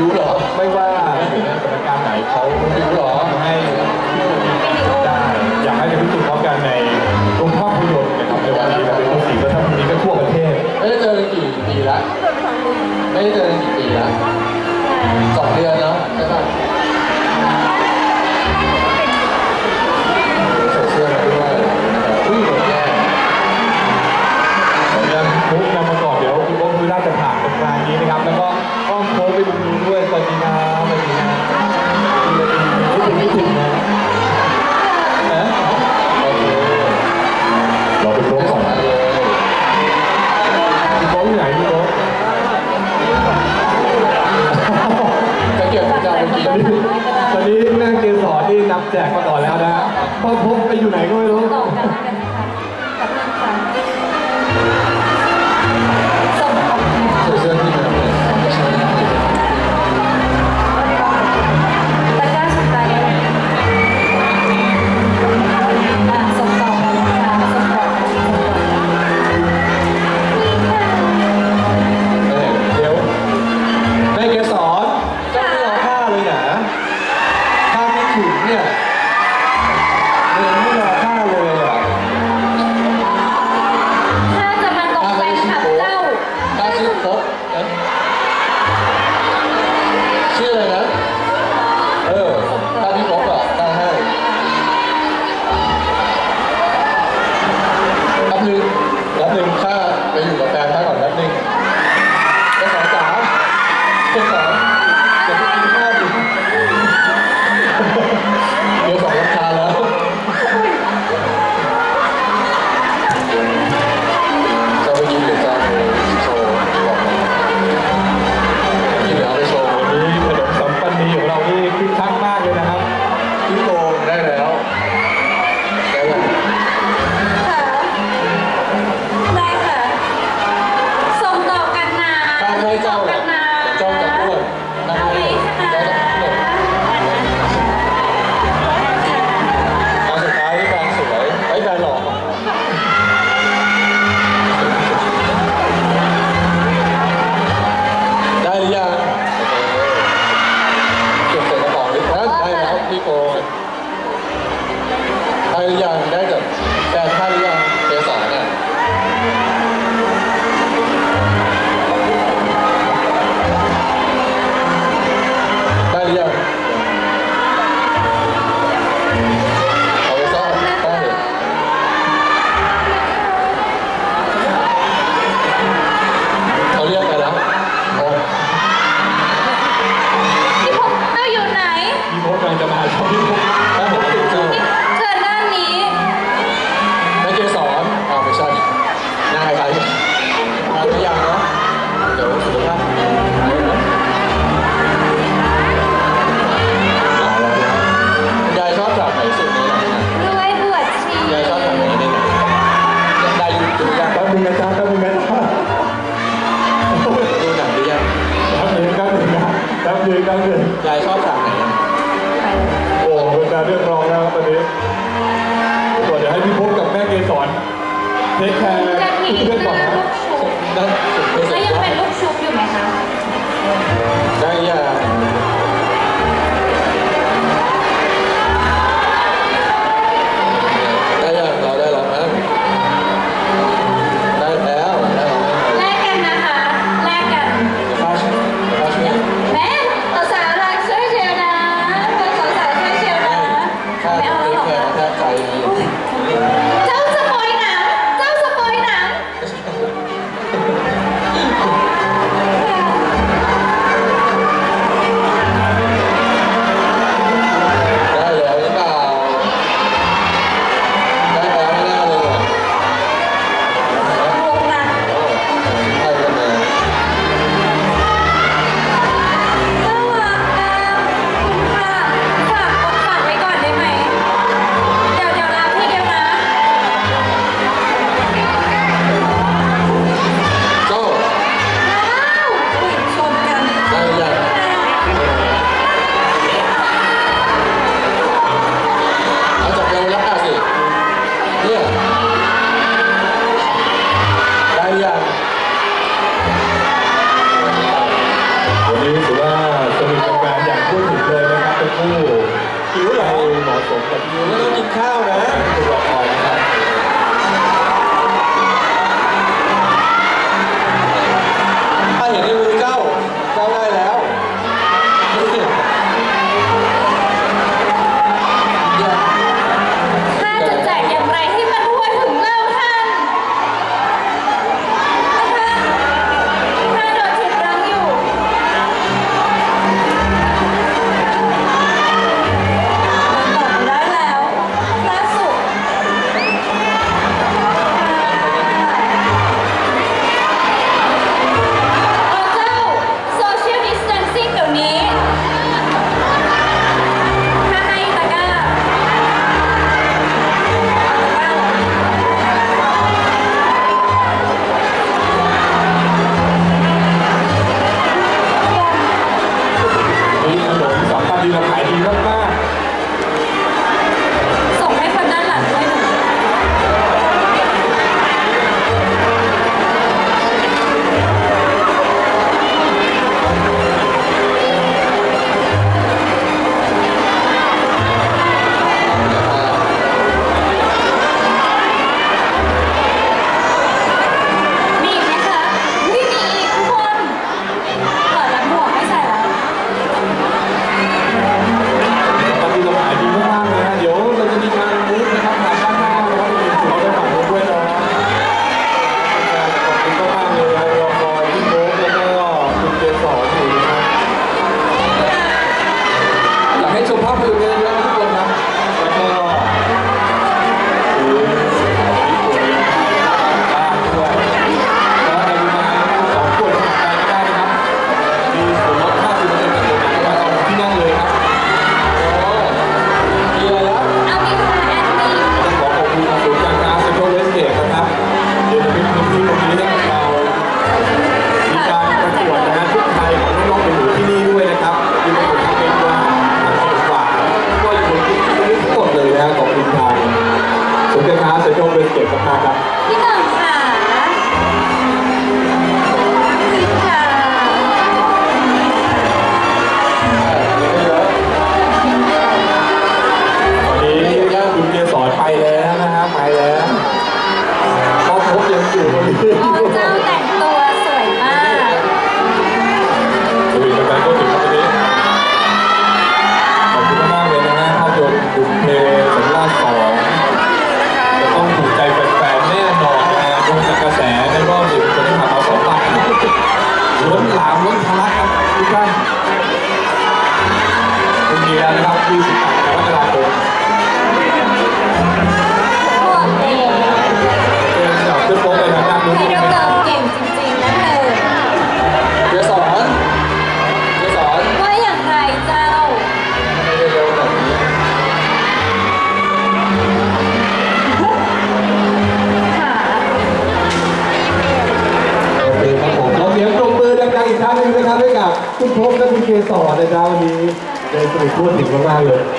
รู้หรอ ไม่ว่าสถานการณ์ไหนเขารู้หรอ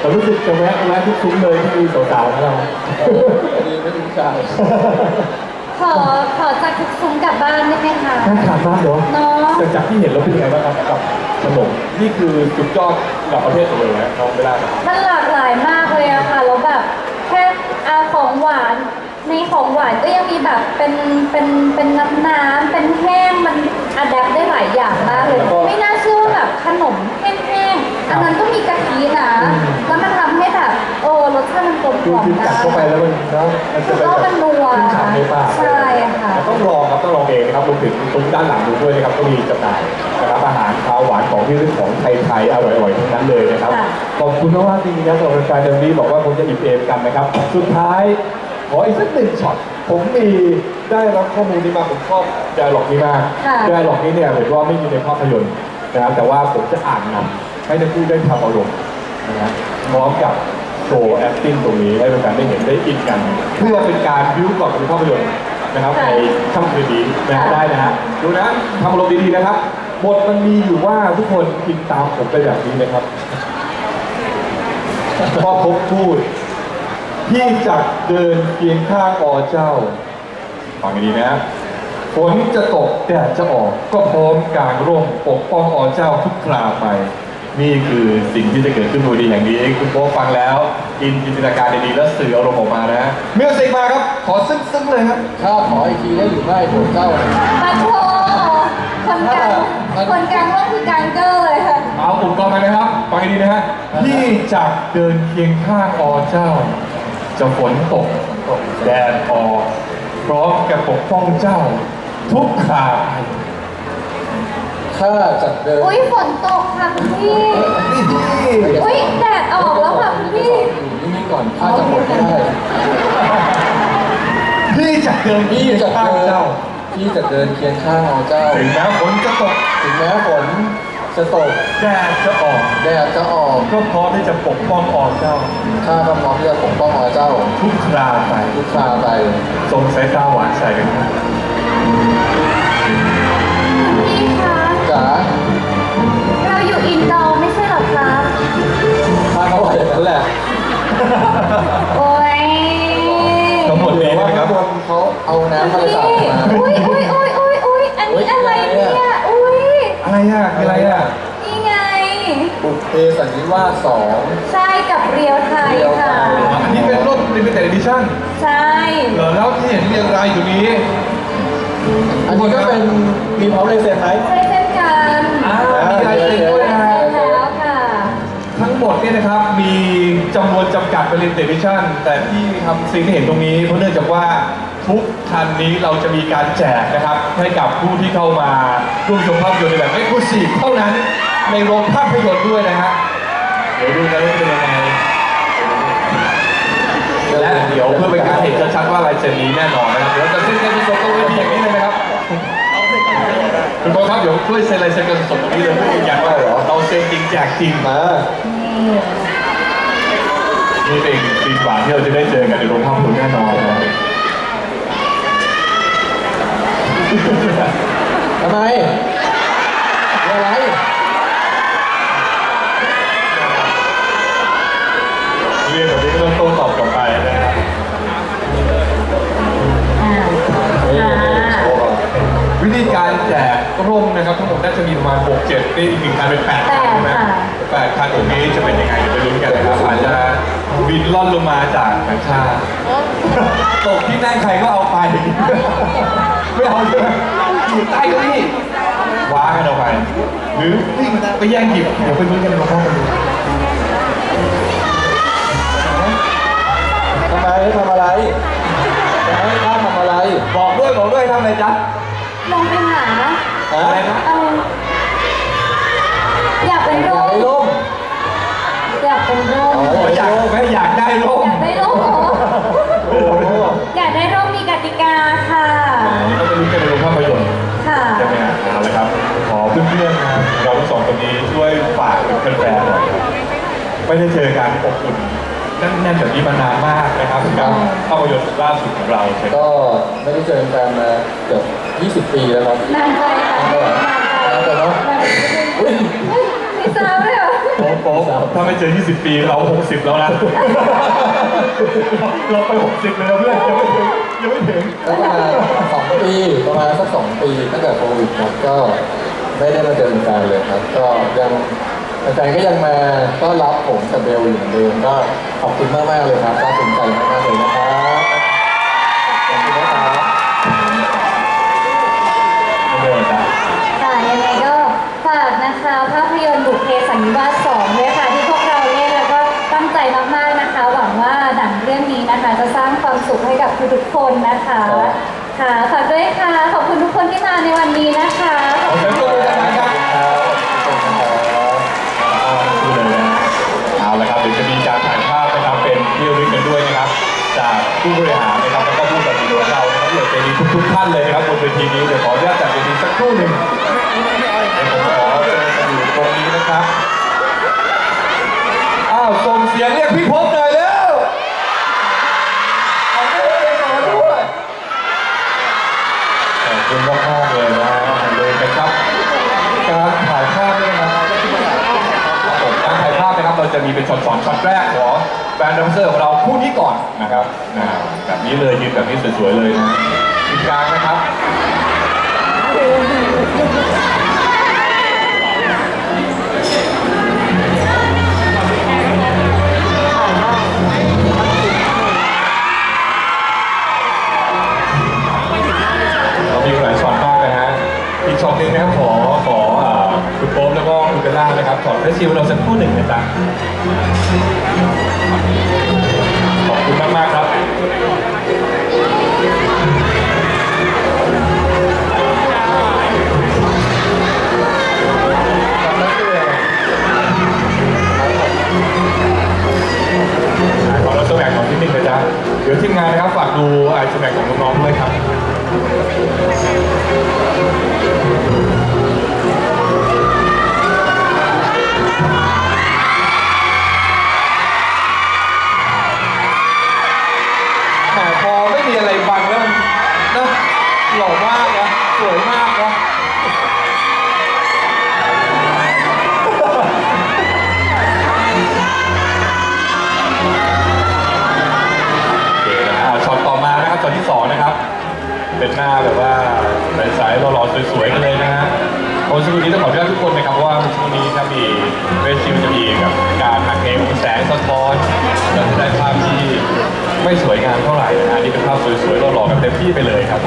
แต่รู้สึกจะแวะแวะทุกซุ้มเลยที่มีสาวๆของเราพอดีไม่รู้ชายขอขอจากทุกซุ้มกลับบ้านได้ไหมคะน่าทานมากเนาะเนาะแต่จากที่เห็นแล้วเป็นยังไงบ้างครับกับขนมนี่คือสุดยอดระดับประเทศเลยนะน้องเวลาครับมันหลากหลายมากเลยอะค่ะแล้วแบบแค่อาของหวานในของหวานก็ยังมีแบบเป็นเป็นเป็นน้ำน้ำเป็นแห้งมันอัดแอปได้หลายอย่างมากเลย ไม่น่าเชื่อว่าแบบขนมแห้งๆ อันนั้นก็มีกะทินะ แล้วมันทำให้แบบโอ้รสชาติมันกลมกคือล่อมคือนะกัดเข้าไปแล้วมันเนาะมันจะเป็นแล้วแบมับนนัวขึ้นฉ่ำในปากใช่ค่ะ ต้องลองครับต้องลองเองนะครับรวมถึงตรงด้านหลังดูด้วยนะครับก็มีจำหน่ายนะครับอาหารคาวหวานของที่ระลึกของไทยๆอร่อยๆทั้งนั้นเลยนะครับค่ะ ขอบคุณมากๆจริงๆนะสำหรับแฟนๆเดนี้บอกว่าคงจะอิ่มเอมกันนะครับ สุดท้ายขออีกสักหนึ่งช็อตผมมีได้รับข้อมูลนี้มาผมชอบไดอะล็อกนี้มากค่ะ ไดอะล็อกนี้เนี่ยเห็นว่าไม่มีในภาพยนตร์นะครับแต่ว่าผมจะอ่านนำ ให้ทั้งคู่ได้ทำอารมณ์นะฮะพร้อมกับโชว์ acting ตรงนี้ให้แฟนๆได้เห็นได้อินกัน เพื่อเป็นการบิวก่อนดูภาพยนตร์นะครับในค่ำคืนนี้นะฮะได้นะฮะดูนะทำอารมณ์ดีๆนะครับบทมันมีอยู่ว่าทุกคนอินตามผมไปแบบนี้นะครับพ่อพบพูดที่จะเดินเคียงข้างอเจ้าฟังให้ดีนะฝนจะตกแดดจะออกก็พร้อมกางร่มปกป้องอเจ้าทุกคราไป นี่คือสิ่งที่จะเกิดขึ้นบนดีอย่างนี้คุณโป๊ฟังแล้วอินจินตนาการดีๆแล้วสื่ออารมณ์ออกมานะมิวสิกมาครับ ขอซึ้งๆเลยครับข้าขออีกทีได้หรือไม่โปรดเจ้าปะโทคนกลางคนกลางก็คือกลางเกอร์เลยค่ะเอาอุปกรณ์มานะครับฟังให้ดีนะฮะที่จะเดินเคียงข้างอเจ้า จะฝนตกแดดออกพร้อมกับปกป้องเจ้า ทุกคราไปข้าจะเดินอุ้ยฝนตกค่ะคุณพี่นี่อุ้ยแดดออกแล้วค่ะคุณพี่อยู่นิ่งๆก่อนข้าจะหมดไม่ได้ที่จะเดินพี่เคียงจะข้างเดินเจ้าพี่จะเดินเคียงข้างเอาเจ้าถึงแม้ฝนจะตกถึงแม้ฝนจะตกแดดจะออกแดดจะออกก็พร้อมที่จะปกป้องอเจ้าข้าก็พร้อมที่จะปกป้องเอาเจ้า ทุกคราไปทุกคราไปทรงสายตาหวานใส่กัน เอาน้ำอะไรสาดมา อุ้ยอุ้ยอุ้ยอุ้ยอุ้ยอันนี้อะไรเนี่ยอุ้ยอะไรอะคืออะไรอะนี่ไง บุพเพสันนิวาสสอง ใช่กับเรียวไทยค่ะ อันนี้เป็นรถ limited edition ใช่ เหรอแล้วที่เห็นเรียงรายอยู่นี้ อันนี้ก็เป็นมีพร้อมลยเซ็นไหมใช่เช่นกันอ่ามีลายเซ็นด้วยนะฮะ ใช่แล้วค่ะ ทั้งหมดเนี่ยนะครับมีจำนวนจำกัดเป็น limited edition แต่ที่ทำสิ่งที่เห็นตรงนี้เพราะเนื่องจากว่า ทุกคันนี้เราจะมีการแจกนะครับให้กับผู้ที่เข้ามาร่วมชมภาพยนตร์ในแบบ exclusive เท่านั้นในโรงภาพยนตร์ด้วยนะฮะเดี๋ยวดูกันว่าเป็นยังไงและเดี๋ยวเพื่อเป็นการเห็นชัดๆว่าลายเซ็นนี้แน่นอนนะครับเดี๋ยวจะเซ็นกันสดๆตรงเวทีอย่างนี้เลยนะครับคุณโบครับเดี๋ยวช่วยเซ็นลายเซ็นกันสดๆตรงนี้เลยเพื่อยืนยันว่าเราเซ็นจริงแจกจริงมานี่เป็นปีกว่าที่เราจะได้เจอกันในโรงภาพยนตร์แน่นอนนะ ทำไมมีอะไรเรียนแบบนี้ก็ต้องโต้ตอบกลับไปนะครับอ่านี่โชว์ก่อนวิธีการแจกร่มนะครับทั้งหมดน่าจะมีประมาณ6 7นี่อีกหนึ่งคันเป็น8คันใช่ไหมแปดคันตรงนี้จะเป็นยังไงเดี๋ยวไปลุ้นกันนะครับอาจจะบินล่อนลงมาจากหลังคาตกที่นั่งใครก็เอาไป ไม่เอาใช่ไหมอยู่ใต้เก้าอี้ว้ากันเอาไป หรือวิ่งไปแย่งหยิบเดี๋ยวไปลุ้นกันในห้องกันดูทำไมทำอะไรจะให้ข้าทำอะไร บอกด้วยบอกด้วยทำอะไรจ๊ะลองไปหาอะไรนะ เอา แฟนๆหน่อยครับไม่ได้เจอกันอบอุ่นแน่นๆแบบนี้มานานมากนะครับกับภาพยนตร์ล่าสุดของเราใช่ไหมก็ไม่ได้เจอแฟนมาเกือบ20 ปีแล้วครับนานไปค่ะนานไปเนอะนานไปอุ๊ยไม่ทราบเลยเหรอโป๊ะโป๊ะถ้าไม่เจอ 20 ปีเรา60 แล้วนะ เราไป 60เลยนะเพื่อนยังไม่ถึงยังไม่ถึงก็ประมาณสองปีประมาณสักสองปีตั้งแต่โควิดหมดก็ไม่ได้มาเจอแฟนเลยครับ ก็ยัง แฟนๆก็ยังมาต้อนรับผมกับเบลอยู่เหมือนเดิมก็ขอบคุณมากๆเลยครับน่าสนใจมากๆเลยนะครับขอบคุณนะครับไม่เดินจ้ะค่ะยังไงก็ฝากนะคะภาพยนตร์บุพเพสันนิวาสสองด้วยค่ะที่พวกเราเล่นแล้วก็ตั้งใจมากๆนะคะ หวังว่าหนังเรื่องนี้นะคะจะสร้างความสุขให้กับทุกๆคนนะคะค่ะฝากด้วยค่ะขอบคุณทุกคนที่มาในวันนี้นะคะขอเชิญตัวเลยนะครั ผู้บริหารนะครับแล้วก็ผู้จัดการของเรานะครับที่ใจดีทุกๆท่านเลยนะครับบนเวทีนี้เดี๋ยวขออนุญาตจัดเวทีสักครู่หนึ่งเดี๋ยวผมขอเจอกันอยู่ตรงนี้ เวทีมันจะมีแบบการหักเหของแสงสะท้อนเราจะได้ภาพที่ไม่สวยงามเท่าไหร่นะฮะนี่เป็นภาพสวยๆหล่อๆกันเต็มที่ไปเลยครับ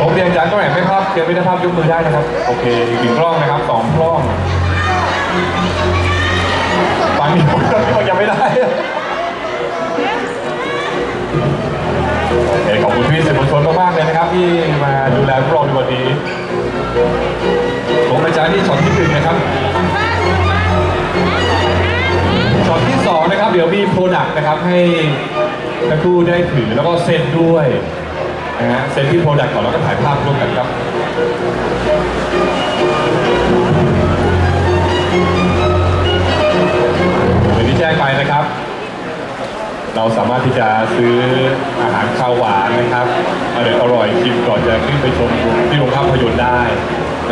ผมเรียนอาจารย์ก็ไหนไม่ภาพเตรียมไม่ได้ภาพยกมือได้นะครับ โอเคอีกหนึ่งกล้องนะครับสองกล้องฟังมีคนที่ยังไม่ได้ขอบคุณพี่สื่อมวลชนมากๆเลยนะครับ ที่มาดูแลพวกเราในวันนี้ ผมอาจารย์ที่ช็อตที่หนึ่งนะครับช็อตที่สองนะครับ เดี๋ยวมีโปรดักต์นะครับให้ทั้งคู่ได้ถือแล้วก็เซ็นด้วยนะฮะเซ็นที่โปรดักต์ก่อนแล้วก็ถ่ายภาพร่วมกันครับเหมือนที่แจ้งไปนะครับ เราสามารถที่จะซื้ออาหารข้าวหวานนะครับอร่อยอร่อยชิมก่อนจะขึ้นไปชมที่โรงภาพยนตร์ได้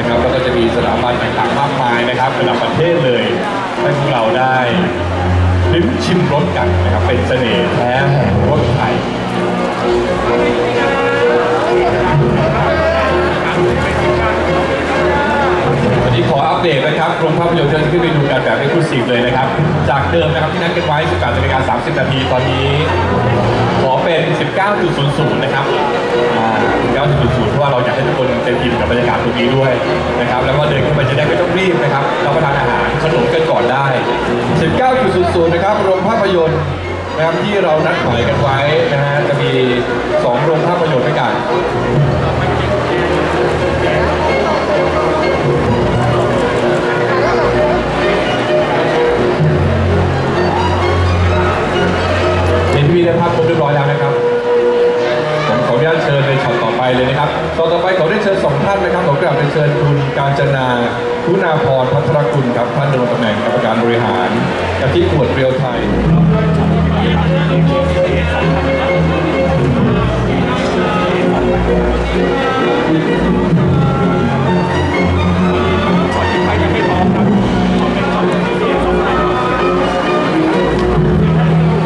นะครับแล้วก็จะมีสถาบันต่างๆมากมายนะครับระดับประเทศเลยให้พวกเราได้ลิ้มชิมรสกันนะครับเป็นเสน่ห์แท้แห่งรสไทยวันนี้ขออัปเดตนะครับนะครับโรงภาพยนตร์จะขึ้นไปดูกันแบบ คลูซีฟเลยนะครับ จากเดิมนะครับที่นัดกันไว้18นาฬิกา30 นาที ตอนนี้ ขอเป็น 19.00 นะครับอ่า19.00 เพราะว่าเราอยากให้ทุกคนเต็มอิ่มกับบรรยากาศตรงนี้ด้วยนะครับ แล้วก็เดินเข้าไปจะได้ไม่ต้องรีบนะครับรับประทานอาหารขนมกันก่อนได้ 19.00 นะครับโรงภาพยนตร์นะครับที่เรานัดหมายกันไว้นะฮะจะมี 2 โรงภาพยนตร์ด้วยกัน